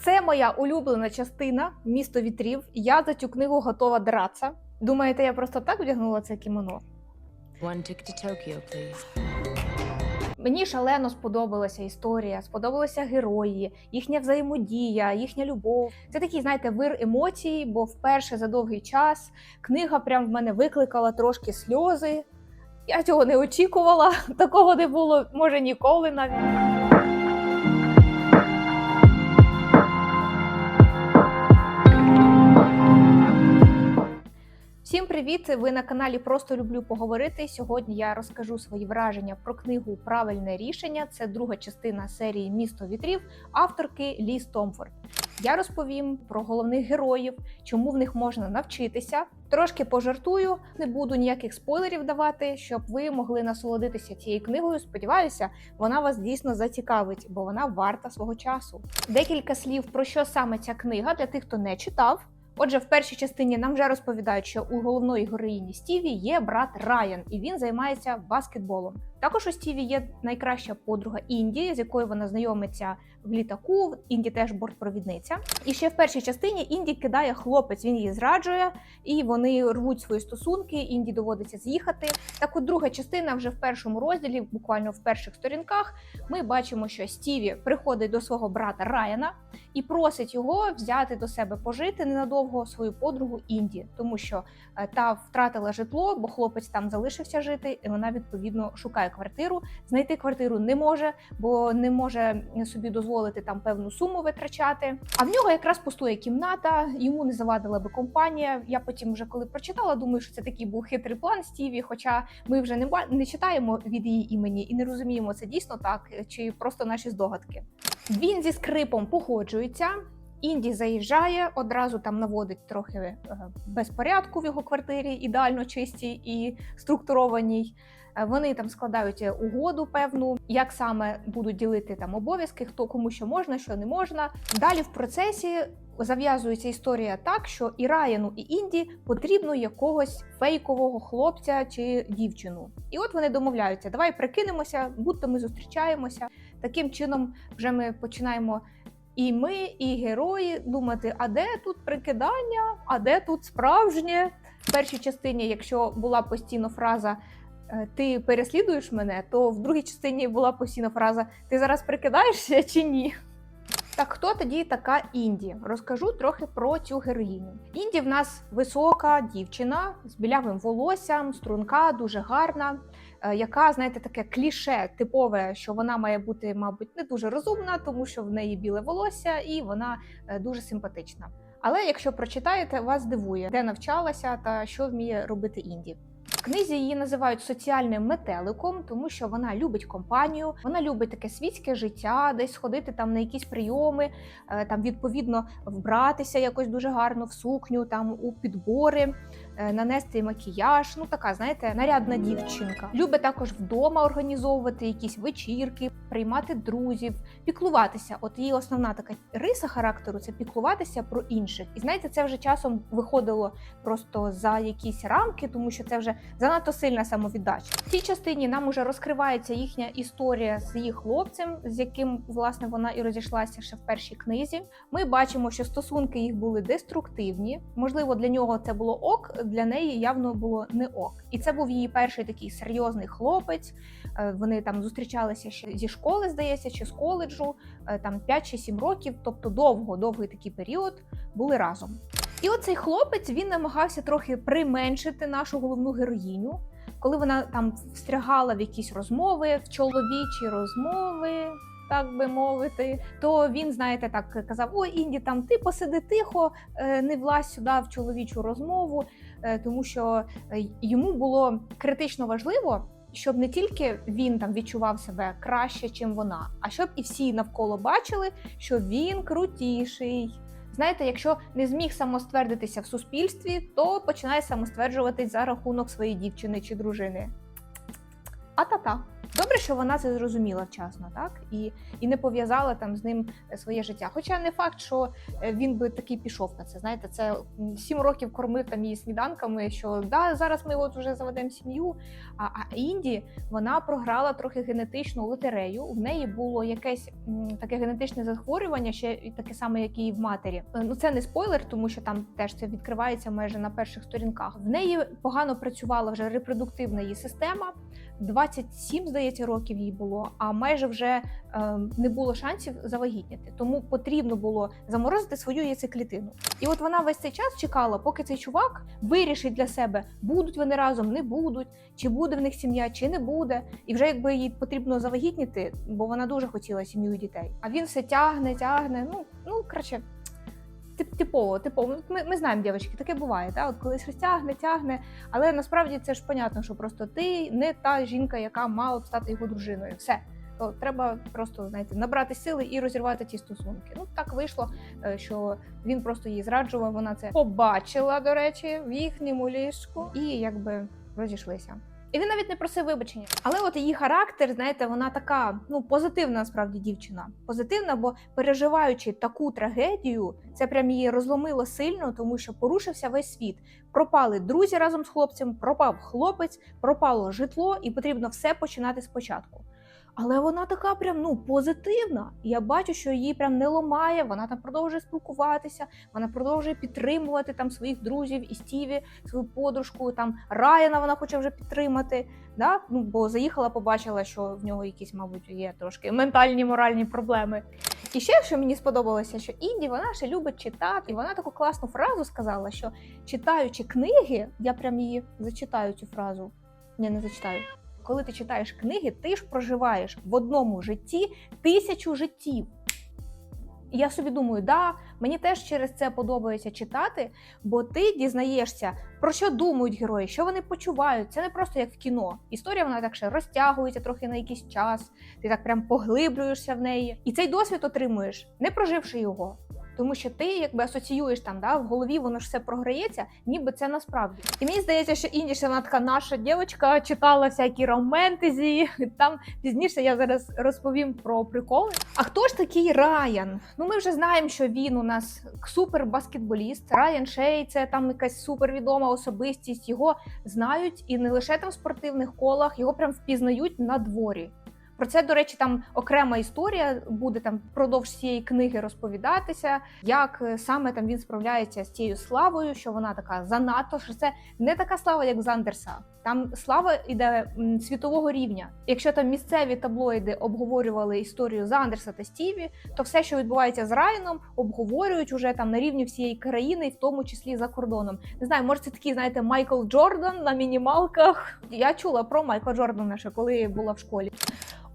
Це моя улюблена частина місто вітрів. Я за цю книгу готова дратися. Думаєте, я просто так вдягнула це кімоно? One ticket to Tokyo, please. Мені шалено сподобалася історія, сподобалися герої, їхня взаємодія, їхня любов. Це такий, знаєте, вир емоцій, бо вперше за довгий час книга прям в мене викликала трошки сльози. Я цього не очікувала, такого не було, може, ніколи навіть. Всім привіт! Ви на каналі Просто люблю поговорити. Сьогодні я розкажу свої враження про книгу Правильне рішення. Це друга частина серії Місто вітрів авторки Лі Стомфорд. Я розповім про головних героїв, чому в них можна навчитися. Трошки пожартую, не буду ніяких спойлерів давати, щоб ви могли насолодитися цією книгою. Сподіваюся, вона вас дійсно зацікавить, бо вона варта свого часу. Декілька слів про що саме ця книга для тих, хто не читав. Отже, в першій частині нам вже розповідають, що у головної героїні Стіві є брат Райан, і він займається баскетболом. Також у Стіві є найкраща подруга Інді, з якою вона знайомиться в літаку. Інді теж бортпровідниця. І ще в першій частині Інді кидає хлопець, він її зраджує, і вони рвуть свої стосунки. Інді доводиться з'їхати. Так, от друга частина вже в першому розділі, буквально в перших сторінках, ми бачимо, що Стіві приходить до свого брата Райана і просить його взяти до себе пожити ненадовго свою подругу Інді, тому що е, та втратила житло, бо хлопець там залишився жити, і вона відповідно шукає квартиру. Знайти квартиру не може, бо не може собі дозволити там певну суму витрачати. А в нього якраз пустує кімната, йому не завадила би компанія. Я потім, вже коли прочитала, думаю, що це такий був хитрий план Стіві. Хоча ми вже не не читаємо від її імені і не розуміємо, це дійсно так чи просто наші здогадки. Він зі скрипом погоджується. Інді заїжджає, одразу там наводить трохи е, безпорядку в його квартирі, ідеально чистій і структурованій. Е, Вони там складають е, угоду певну, як саме будуть ділити там обов'язки, хто кому що можна, що не можна. Далі в процесі зав'язується історія так, що і Раяну, і Інді потрібно якогось фейкового хлопця чи дівчину. І от вони домовляються: давай прикинемося, будто ми зустрічаємося. Таким чином, вже ми починаємо. І ми, і герої думати, а де тут прикидання, а де тут справжнє. В першій частині, якщо була постійно фраза е, Ти переслідуєш мене, то в другій частині була постійно фраза Ти зараз прикидаєшся чи ні? Так хто тоді така Інді? Розкажу трохи про цю героїню. Інді в нас висока дівчина з білявим волоссям, струнка, дуже гарна, яка, знаєте, таке кліше типове, що вона має бути, мабуть, не дуже розумна, тому що в неї біле волосся і вона е, дуже симпатична. Але якщо прочитаєте, вас здивує, де навчалася та що вміє робити Інді. В книзі її називають соціальним метеликом, тому що вона любить компанію, вона любить таке світське життя, десь ходити там на якісь прийоми, е, там відповідно вбратися якось дуже гарно в сукню, там у підбори, е, нанести макіяж. Ну така, знаєте, нарядна дівчинка. Любить також вдома організовувати якісь вечірки, приймати друзів, піклуватися. От її основна така риса характеру це піклуватися про інших. І знаєте, це вже часом виходило просто за якісь рамки, тому що це вже занадто сильна самовіддача. В цій частині нам уже розкривається їхня історія з її хлопцем, з яким власне вона і розійшлася ще в першій книзі. Ми бачимо, що стосунки їх були деструктивні. Можливо, для нього це було ок, для неї явно було не ок. І це був її перший такий серйозний хлопець. Е, Вони там зустрічалися ще зі школи, здається, чи з коледжу, е, там 5 чи 7 років, тобто довго, довгий такий період були разом. І оцей хлопець він намагався трохи применшити нашу головну героїню, коли вона там встрягала в якісь розмови, в чоловічі розмови. Так би мовити, то він, знаєте, так казав: Ой, Інді, там ти посиди тихо, е, не влазь сюди в чоловічу розмову, тому що е, йому було критично важливо, щоб не тільки він там відчував себе краще, чим вона, а щоб і всі навколо бачили, що він крутіший. Знаєте, якщо не зміг самоствердитися в суспільстві, то починає самостверджуватись за рахунок своєї дівчини чи дружини. А-та-та. Добре, що вона це зрозуміла вчасно, так і, і не пов'язала там з ним е, своє життя. Хоча не факт, що е, він би такий пішов на це. Знаєте, це сім років кормив там її сніданками. Що да, зараз ми от вже заведемо сім'ю. А, а Інді вона програла трохи генетичну лотерею. В неї було якесь м, таке генетичне захворювання, ще й таке саме, як і в матері. Е, Ну це не спойлер, тому що там теж це відкривається майже на перших сторінках. В неї погано працювала вже репродуктивна її система. 27, здається, років їй було, а майже вже е, не було шансів завагітніти. Тому потрібно було заморозити свою яйцеклітину. І от вона весь цей час чекала, поки цей чувак вирішить для себе, будуть вони разом, не будуть, чи буде в них сім'я, чи не буде. І вже якби їй потрібно завагітніти, бо вона дуже хотіла сім'ю і дітей. А він все тягне, тягне. Ну ну коротше. Тип- Типово, типово. Ми, ми знаємо, дівчатки, таке буває. Та? От коли щось тягне, тягне. Але насправді це ж понятно, що просто ти не та жінка, яка мала б стати його дружиною. Все. То треба просто знаєте, набрати сили і розірвати ті стосунки. Ну так вийшло, е, що він просто її зраджував. Вона це побачила, до речі, в їхньому ліжку, і якби розійшлися. І він навіть не просив вибачення. Але от її характер, знаєте, вона така ну позитивна насправді дівчина. Позитивна, бо переживаючи таку трагедію, це прям її розломило сильно, тому що порушився весь світ. Пропали друзі разом з хлопцем, пропав хлопець, пропало житло, і потрібно все починати спочатку. Але вона така прям ну позитивна. Я бачу, що її прям не ломає. Вона там продовжує спілкуватися, вона продовжує підтримувати там своїх друзів і Стіві, свою подружку. Там Райана вона хоче вже підтримати. Да? Ну бо заїхала, побачила, що в нього якісь, мабуть, є трошки ментальні моральні проблеми. І ще що мені сподобалося, що Інді вона ще любить читати, і вона таку класну фразу сказала, що читаючи книги, я прям її зачитаю цю фразу. Ні, не зачитаю. Коли ти читаєш книги, ти ж проживаєш в одному житті тисячу життів. І я собі думаю, да, мені теж через це подобається читати, бо ти дізнаєшся, про що думають герої, що вони почувають. Це не просто як в кіно. Історія вона так ще розтягується трохи на якийсь час, ти так прям поглиблюєшся в неї. І цей досвід отримуєш, не проживши його. Тому що ти якби асоціюєш там, да, в голові воно ж все програється, ніби це насправді. І мені здається, що Індіш, вона така наша дівчинка, читала всякі романтезі. Там пізніше я зараз розповім про приколи. А хто ж такий Райан? Ну ми вже знаємо, що він у нас супербаскетболіст. Райан Шей, це там якась супервідома особистість. Його знають і не лише там в спортивних колах, його прям впізнають на дворі. Про це, до речі, там окрема історія буде там впродовж цієї книги розповідатися, як е, саме там він справляється з цією славою, що вона така занадто, що це не така слава, як з Андерса. Там слава іде світового рівня. Якщо там місцеві таблоїди обговорювали історію з Андерса та Стіві, то все, що відбувається з Райаном, обговорюють уже там на рівні всієї країни, в тому числі за кордоном. Не знаю, може це такий, знаєте, Майкл Джордан на мінімалках. Я чула про Майкла Джордана ще коли була в школі.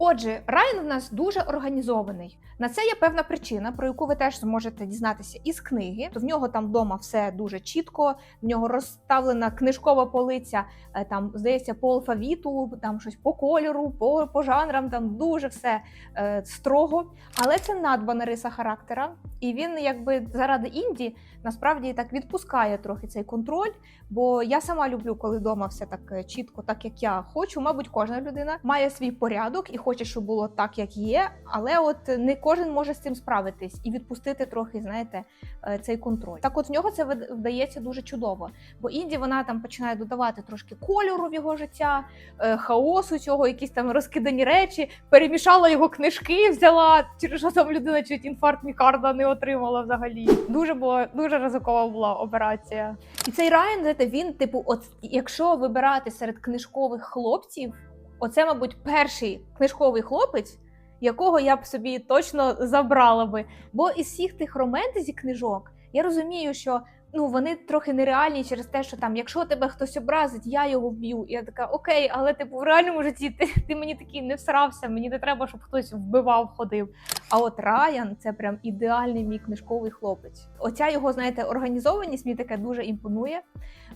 Отже, Райан в нас дуже організований. На це є певна причина, про яку ви теж зможете дізнатися із книги. То в нього там вдома все дуже чітко. В нього розставлена книжкова полиця, е, там здається, по алфавіту, там щось по кольору, по, по жанрам, там дуже все е, строго. Але це надбана риса характера, і він, якби заради інді, насправді так відпускає трохи цей контроль. Бо я сама люблю, коли вдома все так е, чітко, так як я хочу. Мабуть, кожна людина має свій порядок і хоче, щоб було так, як є. Але от не кожен може з цим справитись і відпустити трохи, знаєте, е, цей контроль. Так, от в нього це вдається дуже чудово. Бо інді вона там починає додавати трошки кольору в його життя, е, хаосу цього, якісь там розкидані речі, перемішала його книжки, взяла через що там людина чуть інфаркт мікарда не отримала взагалі. Дуже було дуже ризикова була операція. І цей Райан, знаєте, він, типу, от якщо вибирати серед книжкових хлопців, оце, мабуть, перший книжковий хлопець, якого я б собі точно забрала би. Бо із всіх тих романтезі книжок я розумію, що ну вони трохи нереальні через те, що там, якщо тебе хтось образить, я його вб'ю. І я така, окей, але типу в реальному житті ти, ти мені такий не всрався, мені не треба, щоб хтось вбивав, ходив. А от Райан це прям ідеальний мій книжковий хлопець. Оця його, знаєте, організованість мені таке дуже імпонує.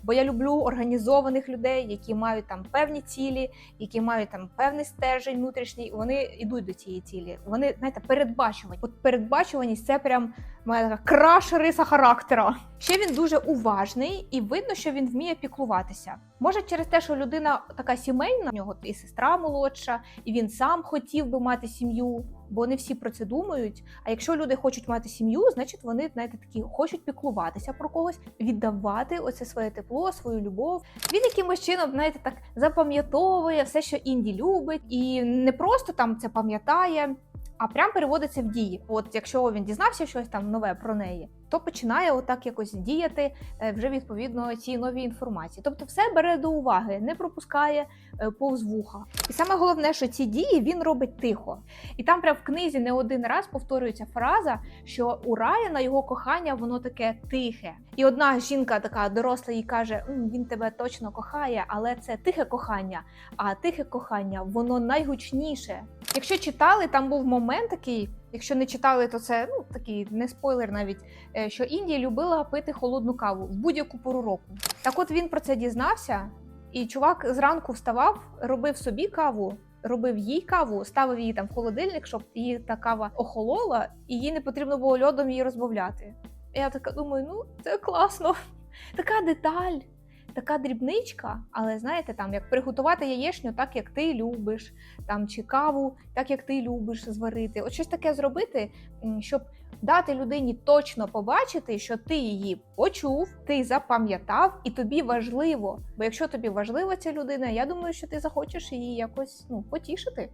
Бо я люблю організованих людей, які мають там певні цілі, які мають там певний стержень внутрішній. Вони йдуть до цієї цілі. Вони знаєте, передбачувані. От передбачуваність це прям Моя така краш риса характера. Ще він дуже уважний, і видно, що він вміє піклуватися. Може, через те, що людина така сімейна, у нього і сестра молодша, і він сам хотів би мати сім'ю, бо не всі про це думають. А якщо люди хочуть мати сім'ю, значить вони знаєте, такі хочуть піклуватися про когось, віддавати оце своє тепло, свою любов. Він якимось чином, знаєте, так запам'ятовує все, що Інді любить, і не просто там це пам'ятає. А прям переводиться в дії. От якщо він дізнався щось там нове про неї, то починає отак якось діяти е, вже відповідно цій новій інформації. Тобто, все бере до уваги, не пропускає е, повз вуха. І саме головне, що ці дії він робить тихо. І там прям в книзі не один раз повторюється фраза, що у Райана його кохання воно таке тихе. І одна жінка, така доросла, їй каже: «М, він тебе точно кохає, але це тихе кохання. А тихе кохання воно найгучніше. Якщо читали, там був момент такий. Якщо не читали, то це ну такий не спойлер навіть, е, що Індія любила пити холодну каву в будь-яку пору року. Так от він про це дізнався, і чувак зранку вставав, робив собі каву, робив їй каву, ставив її там в холодильник, щоб її та кава охолола, і їй не потрібно було льодом її розбавляти. Я така думаю, ну це класно. Така деталь, така дрібничка, але знаєте, там як приготувати яєчню так, як ти любиш, там чи каву, так як ти любиш зварити. От щось таке зробити, щоб дати людині точно побачити, що ти її почув, ти запам'ятав, і тобі важливо. Бо якщо тобі важлива ця людина, я думаю, що ти захочеш її якось ну, потішити.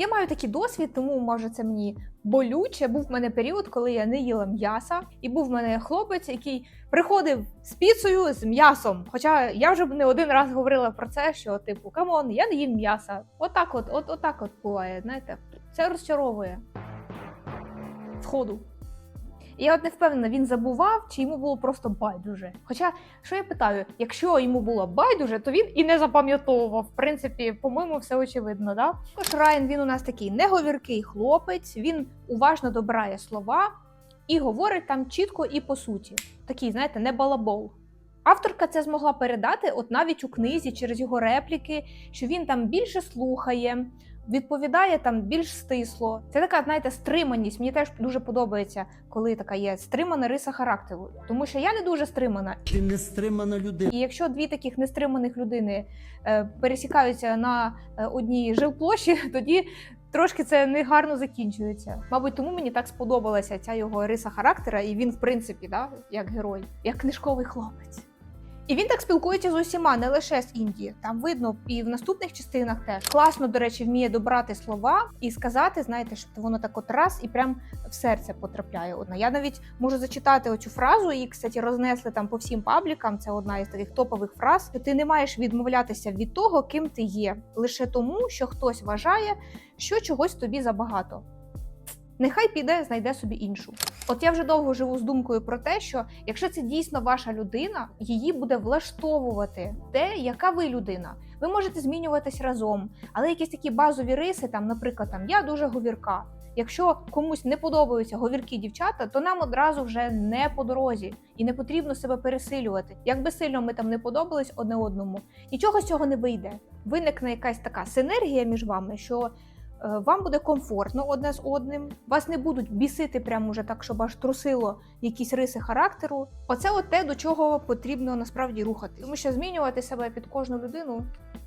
Я маю такий досвід, тому може це мені болюче. Був в мене період, коли я не їла м'яса, і був в мене хлопець, який приходив з піцею з м'ясом. Хоча я вже не один раз говорила про це, що типу камон, я не їм м'яса. Отак, от, от, отак от буває. Знаєте, це розчаровує сходу. Я от не впевнена, він забував, чи йому було просто байдуже. Хоча, що я питаю, якщо йому було байдуже, то він і не запам'ятовував. В принципі, по-моєму, все очевидно, да? Також Райан він у нас такий неговіркий хлопець, він уважно добирає слова і говорить там чітко і по суті. Такий, знаєте, не балабол. Авторка це змогла передати, от навіть у книзі через його репліки, що він там більше слухає, відповідає там більш стисло. Це така, знаєте, стриманість. Мені теж дуже подобається, коли така є стримана риса характеру. Тому що я не дуже стримана. Ти не стримана людина. І якщо дві таких нестриманих людини е, пересікаються на е, одній жилплощі, тоді трошки це негарно закінчується. Мабуть, тому мені так сподобалася ця його риса характера, і він, в принципі, да, як герой, як книжковий хлопець. І він так спілкується з усіма, не лише з Індії. Там видно і в наступних частинах теж класно, до речі, вміє добрати слова і сказати, знаєте, що воно так от раз і прям в серце потрапляє. Одна. Я навіть можу зачитати оцю фразу, і, кстати, рознесли там по всім паблікам. Це одна із таких топових фраз. Що ти не маєш відмовлятися від того, ким ти є, лише тому, що хтось вважає, що чогось тобі забагато. Нехай піде, знайде собі іншу. От я вже довго живу з думкою про те, що якщо це дійсно ваша людина, її буде влаштовувати те, яка ви людина. Ви можете змінюватись разом, але якісь такі базові риси, там, наприклад, там я дуже говірка. Якщо комусь не подобаються говіркі дівчата, то нам одразу вже не по дорозі і не потрібно себе пересилювати. Як би сильно ми там не подобались одне одному, нічого з цього не вийде. Виникне якась така синергія між вами, що вам буде комфортно одне з одним, вас не будуть бісити прямо уже так, щоб аж трусило якісь риси характеру. Оце от те, до чого потрібно насправді рухати. Тому що змінювати себе під кожну людину.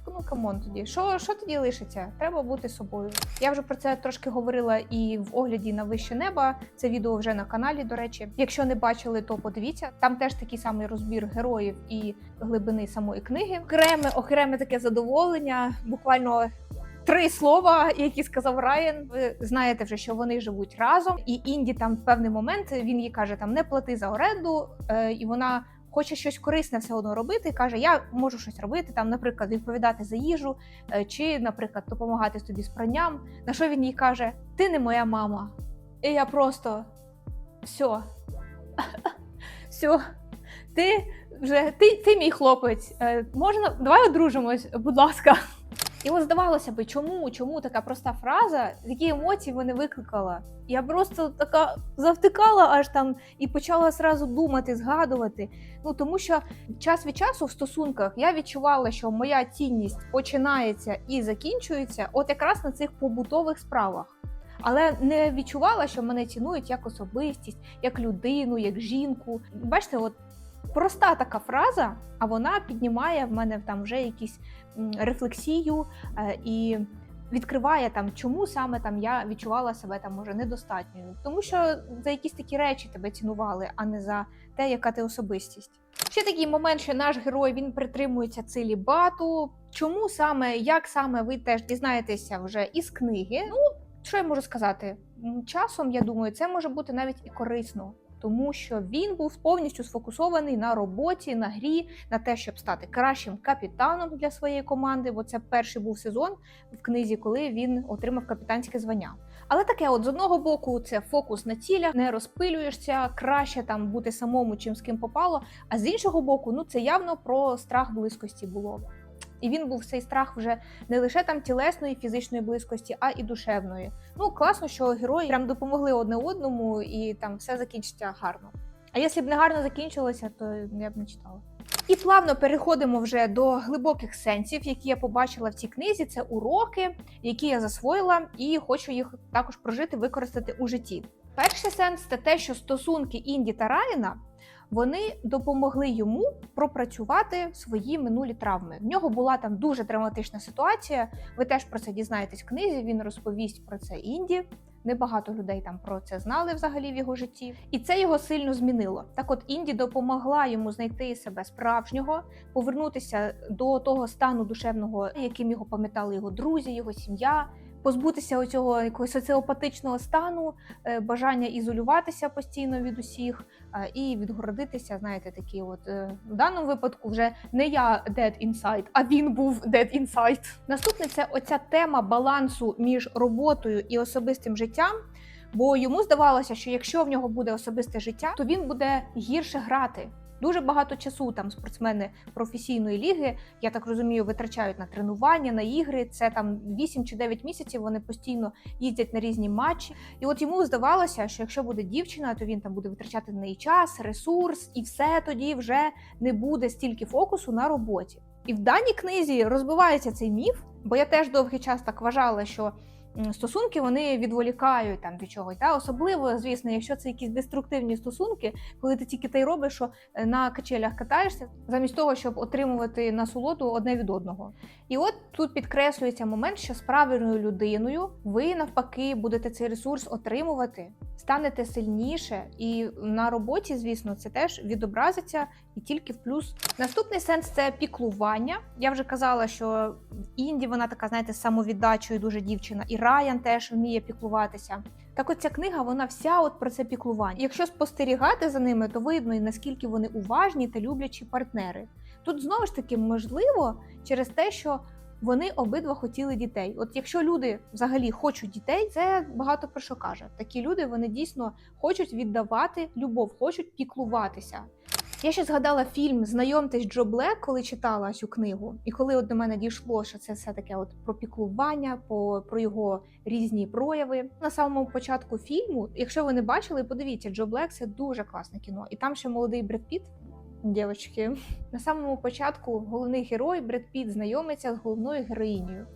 Ну камон тоді. Що, що тоді лишиться? Треба бути собою. Я вже про це трошки говорила і в огляді на вище неба. Це відео вже на каналі. До речі, якщо не бачили, то подивіться. Там теж такий самий розбір героїв і глибини самої книги. Окреме, окреме таке задоволення. Буквально три слова, які сказав Райан. Ви знаєте вже, що вони живуть разом, і Інді там в певний момент він їй каже: там не плати за оренду, е, і вона. Хоче щось корисне все одно робити, каже: Я можу щось робити, там, наприклад, відповідати за їжу, е, чи, наприклад, допомагати тобі з пранням. На що він їй каже: Ти не моя мама. І я просто все. все. Ти вже ти, ти мій хлопець. Е, Можна, давай одружимось, будь ласка. І от здавалося би, чому, чому така проста фраза, які емоції вони викликала? Я просто така завтикала аж там і почала зразу думати, згадувати. Ну тому що час від часу в стосунках я відчувала, що моя цінність починається і закінчується, от якраз на цих побутових справах. але не відчувала, що мене цінують як особистість, як людину, як жінку. Бачите, от проста така фраза, а вона піднімає в мене там вже якісь рефлексію е, і відкриває там, чому саме там я відчувала себе там може недостатньою. Тому що за якісь такі речі тебе цінували, а не за те, яка ти особистість. Ще такий момент, що наш герой він притримується целібату. Чому саме, як саме ви теж дізнаєтеся вже із книги? Ну, що я можу сказати? Часом, я думаю, це може бути навіть і корисно, тому що він був повністю сфокусований на роботі, на грі, на те, щоб стати кращим капітаном для своєї команди. Бо це перший був сезон в книзі, коли він отримав капітанське звання. Але таке, от з одного боку, це фокус на цілях, не розпилюєшся, краще там бути самому, чим з ким попало. А з іншого боку, ну це явно про страх близькості було. І він був цей страх вже не лише там тілесної, фізичної близькості, а і душевної. Ну класно, що герої прям допомогли одне одному, і там все закінчиться гарно. А якщо б не гарно закінчилося, то я б не читала. І плавно переходимо вже до глибоких сенсів, які я побачила в цій книзі. Це уроки, які я засвоїла, і хочу їх також прожити, використати у житті. Перший сенс це те, що стосунки Інді та Райана вони допомогли йому пропрацювати свої минулі травми. В нього була там дуже драматична ситуація. Ви теж про це дізнаєтесь в книзі. Він розповість про це Інді. Небагато людей там про це знали взагалі в його житті, і це його сильно змінило. Так, от Інді допомогла йому знайти себе справжнього, повернутися до того стану душевного, яким його пам'ятали його друзі, його сім'я, позбутися оцього якогось соціопатичного стану, е, бажання ізолюватися постійно від усіх е, і відгородитися. Знаєте, такі, от е, в даному випадку вже не я dead inside, а він був dead inside. Наступне це оця тема балансу між роботою і особистим життям. Бо йому здавалося, що якщо в нього буде особисте життя, то він буде гірше грати. Дуже багато часу там спортсмени професійної ліги, я так розумію, витрачають на тренування, на ігри. Це там 8 чи 9 місяців. Вони постійно їздять на різні матчі. І от йому здавалося, що якщо буде дівчина, то він там буде витрачати на неї час, ресурс, і все тоді вже не буде стільки фокусу на роботі. І в даній книзі розбивається цей міф, бо я теж довгий час так вважала, що стосунки вони відволікають там від чогось. Та особливо, звісно, якщо це якісь деструктивні стосунки, коли ти тільки те й робиш, що е, на качелях катаєшся, замість того, щоб отримувати насолоду одне від одного. І от тут підкреслюється момент, що з правильною людиною ви навпаки будете цей ресурс отримувати, станете сильніше, і на роботі, звісно, це теж відобразиться і тільки в плюс. Наступний сенс це піклування. Я вже казала, що в Інді вона така, знаєте, самовіддачою дуже дівчина, і Райан теж вміє піклуватися. Так от ця книга, вона вся от про це піклування. Якщо спостерігати за ними, то видно наскільки вони уважні та люблячі партнери. Тут знову ж таки можливо через те, що вони обидва хотіли дітей. От якщо люди взагалі хочуть дітей, це багато про що каже. Такі люди вони дійсно хочуть віддавати любов, хочуть піклуватися. Я ще згадала фільм Знайомтесь Джо Блек, коли читала цю книгу, і коли от до мене дійшло, що це все таке от про піклування, по про його різні прояви. На самому початку фільму, якщо ви не бачили, подивіться, Джо Блек це дуже класне кіно. І там ще молодий Бред Піт. Дівчатки, на самому початку головний герой Бред Піт знайомиться з головною героїнею.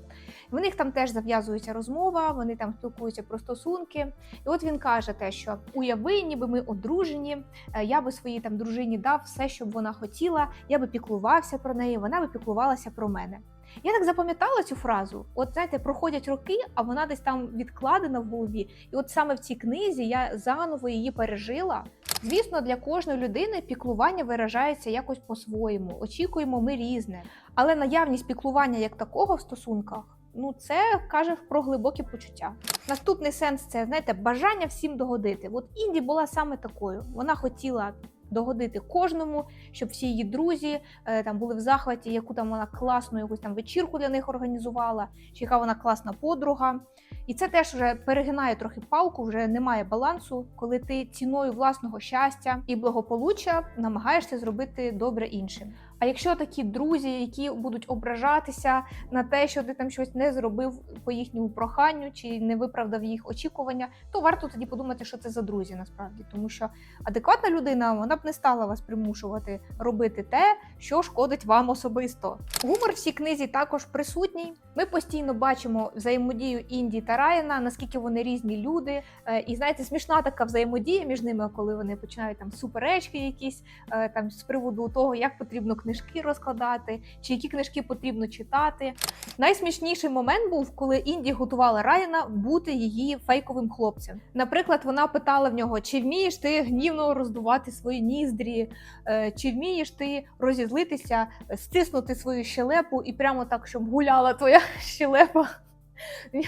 В них там теж зав'язується розмова, вони там спілкуються про стосунки. І от він каже те, що уяви, ніби ми одружені, е, я би своїй там дружині дав все, що б вона хотіла, я би піклувався про неї, вона би піклувалася про мене. Я так запам'ятала цю фразу. От знаєте, проходять роки, а вона десь там відкладена в голові. І от саме в цій книзі я заново її пережила. Звісно, для кожної людини піклування виражається якось по-своєму. Очікуємо ми різне. Але наявність піклування як такого в стосунках, ну це каже про глибокі почуття. Наступний сенс це знаєте, бажання всім догодити. От Інді була саме такою. Вона хотіла догодити кожному, щоб всі її друзі е, там були в захваті, яку там вона класну якусь там вечірку для них організувала, чи яка вона класна подруга. І це теж вже перегинає трохи палку, вже немає балансу, коли ти ціною власного щастя і благополуччя намагаєшся зробити добре іншим. А якщо такі друзі, які будуть ображатися на те, що ти там щось не зробив по їхньому проханню чи не виправдав їх очікування, то варто тоді подумати, що це за друзі насправді, тому що адекватна людина вона б не стала вас примушувати робити те, що шкодить вам особисто. Гумор в цій книзі також присутній. Ми постійно бачимо взаємодію Інді та Райана, наскільки вони різні люди. Е, І знаєте, смішна така взаємодія між ними, коли вони починають там суперечки, якісь е, там з приводу того, як потрібно книжки розкладати, чи які книжки потрібно читати. Найсмішніший момент був, коли Інді готувала Райана бути її фейковим хлопцем. Наприклад, вона питала в нього, чи вмієш ти гнівно роздувати свої ніздрі, е, чи вмієш ти розізлитися, стиснути свою щелепу і прямо так, щоб гуляла твоя щелепа.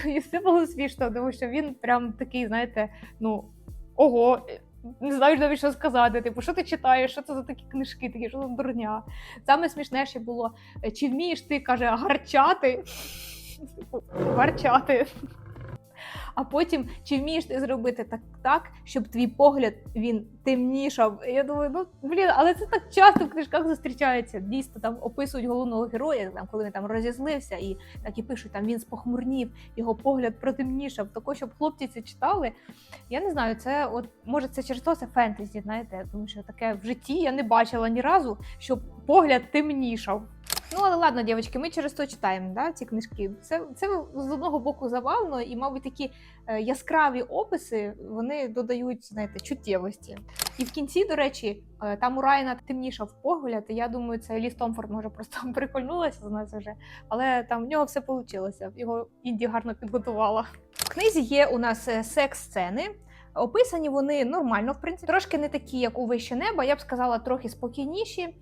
І це було смішно, тому що він прям такий, знаєте, ну ого. Не знаєш навіть що сказати. Типу, що ти читаєш, що це за такі книжки, такі що за дурня. Саме смішніше було, чи вмієш ти каже гарчати? Типу, Гарчати. А потім, чи вмієш ти зробити так, так, щоб твій погляд він темнішав? Я думаю, ну блін, але це так часто в книжках зустрічається. Дійсно, там описують головного героя, там коли він там розізлився, і так і пишуть, там він спохмурнів, його погляд протемнішав. Тако, щоб хлопці це читали. Я не знаю, це от може це через то це фентезі, знаєте, тому що таке в житті я не бачила ні разу, щоб погляд темнішав. Ну, але ладно, дівчатки, ми через то читаємо да, ці книжки. Це, це з одного боку забавно, і, мабуть, такі е, яскраві описи вони додають, знаєте, чуттєвості. І в кінці, до речі, е, там у Райана темнішав погляд, і я думаю, це Ліс Томфорд може просто прикольнулася з нас вже. Але там в нього все вийшло. Його Інді гарно підготувала. В книзі є у нас е, секс-сцени. Описані вони нормально, в принципі, трошки не такі, як у вище неба, я б сказала, трохи спокійніші.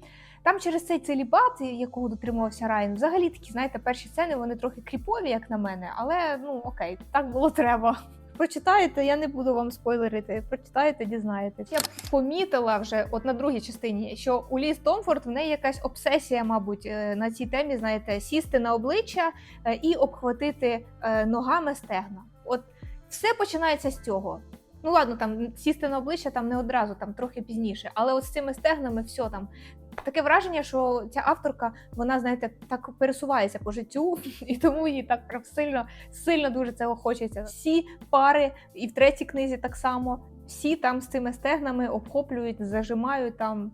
Там через цей целібат, якого дотримувався Райан, взагалі такі, знаєте, перші сцени вони трохи кріпові, як на мене, але ну окей, так було треба. Прочитаєте, я не буду вам спойлерити. Прочитаєте, дізнаєтесь. Я помітила вже, от на другій частині, що у Ліз Томфорд в неї якась обсесія, мабуть, е, на цій темі, знаєте, сісти на обличчя е, і обхватити е, ногами стегна. От все починається з цього. Ну ладно, там сісти на обличчя там не одразу, там трохи пізніше. Але от з цими стегнами все там. Таке враження, що ця авторка, вона, знаєте, так пересувається по життю, і тому їй так прям сильно, сильно дуже цього хочеться. Всі пари, і в третій книзі так само, всі там з цими стегнами обхоплюють, зажимають там.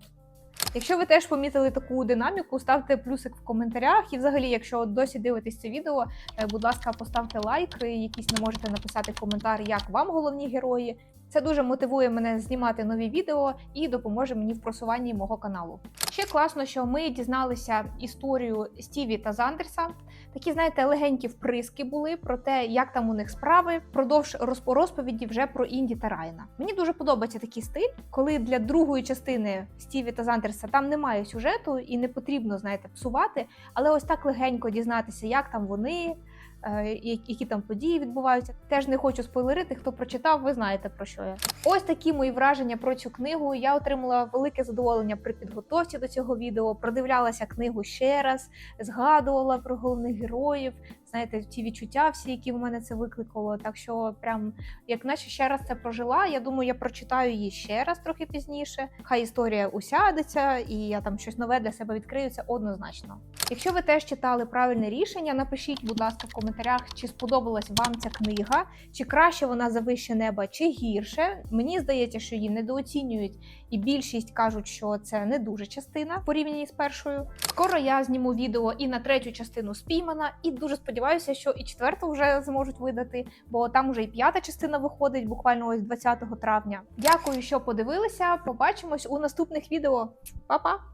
Якщо ви теж помітили таку динаміку, ставте плюсик в коментарях. І взагалі, якщо досі дивитесь це відео, е, будь ласка, поставте лайк, і якийсь не можете написати коментар, як вам головні герої. Це дуже мотивує мене знімати нові відео і допоможе мені в просуванні мого каналу. Ще класно, що ми дізналися історію Стіві та Зандерса. Такі, знаєте, легенькі вприски були про те, як там у них справи. Продовж розпо- розповіді вже про Інді та Райана. Мені дуже подобається такий стиль, коли для другої частини Стіві та Зандерса там немає сюжету і не потрібно, знаєте, псувати. Але ось так легенько дізнатися, як там вони. Е, Які там події відбуваються, теж не хочу спойлерити. Хто прочитав, ви знаєте про що я. Ось такі мої враження про цю книгу. Я отримала велике задоволення при підготовці до цього відео. Продивлялася книгу ще раз, згадувала про головних героїв. Знаєте, ті відчуття, всі, які в мене це викликало. Так що, прям як наче ще раз це прожила. Я думаю, я прочитаю її ще раз трохи пізніше. Хай історія усядеться, і я там щось нове для себе відкрию. Це однозначно. Якщо ви теж читали правильне рішення, напишіть, будь ласка, в коментарях, чи сподобалась вам ця книга, чи краще вона за вище неба, чи гірше. Мені здається, що її недооцінюють, і більшість кажуть, що це не дуже частина в порівнянні з першою. Скоро я зніму відео і на третю частину спіймана, і дуже сподіваюся, що і четверту вже зможуть видати, бо там уже і п'ята частина виходить буквально ось 20 травня. Дякую, що подивилися. Побачимось у наступних відео. Па-па!